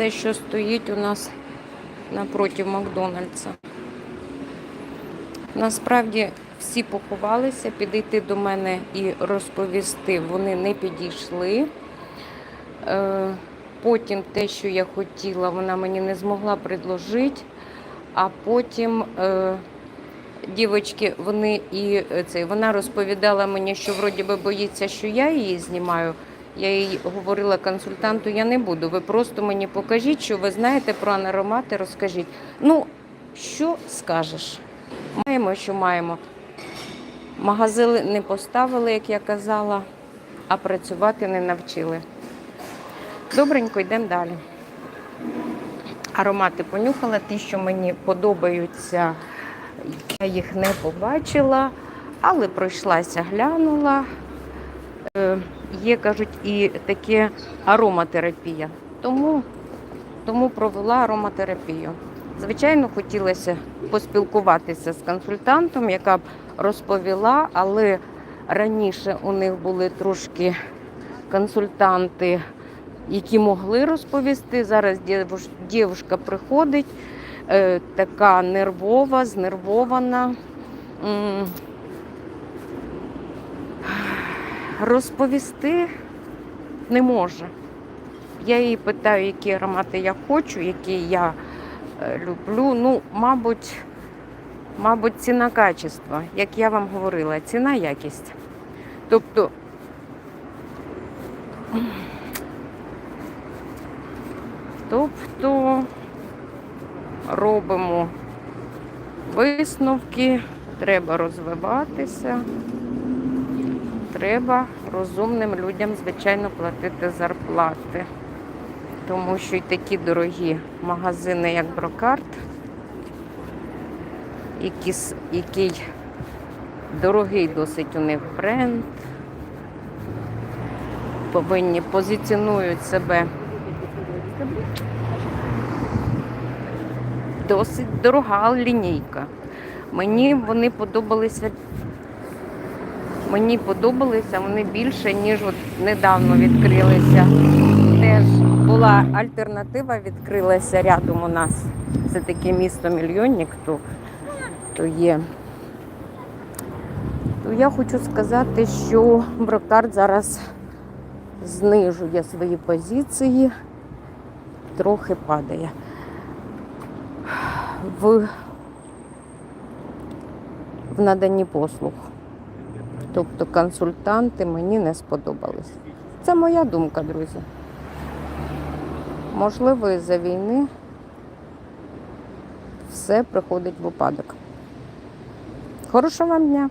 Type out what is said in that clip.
Те, що стоїть у нас напроти Макдональдса. Насправді всі поховалися, підійти до мене і розповісти вони не підійшли. Е, Потім те, що я хотіла, вона мені не змогла предложити. А потім е, дівчатки, вони і е, це, вона розповідала мені, що вроді би боїться, що я її знімаю. Я їй говорила консультанту, я не буду. Ви просто мені покажіть, що ви знаєте про аромати, розкажіть. Ну, що скажеш? Маємо, що маємо. Магазини не поставили, як я казала, а працювати не навчили. Добренько, йдемо далі. Аромати понюхала, ті, що мені подобаються, я їх не побачила, але пройшлася, глянула. Є, кажуть, і таке ароматерапія. Тому, тому провела ароматерапію. Звичайно, хотілося поспілкуватися з консультантом, яка б розповіла, але раніше у них були трошки консультанти, які могли розповісти. Зараз дівушка приходить, е, така нервова, знервована. Розповісти не може. Я її питаю, які аромати я хочу, які я е, люблю. Ну, мабуть, мабуть, ціна качество, як я вам говорила, ціна якість. Тобто Тобто робимо висновки, треба розвиватися, треба розумним людям, звичайно, платити зарплати. Тому що й такі дорогі магазини, як Брокарт, які, який дорогий досить у них бренд, повинні позиціонують себе досить дорога лінійка. Мені вони подобалися. Мені подобалися вони більше, ніж от недавно відкрилися. Теж була альтернатива, відкрилася рядом у нас. Це таке місто мільйонник, то, то є. То я хочу сказати, що Брокарт зараз знижує свої позиції, трохи падає. В, в наданні послуг. Тобто консультанти мені не сподобались. Це моя думка, друзі. Можливо, із-за війни все приходить в упадок. Хорошого вам дня!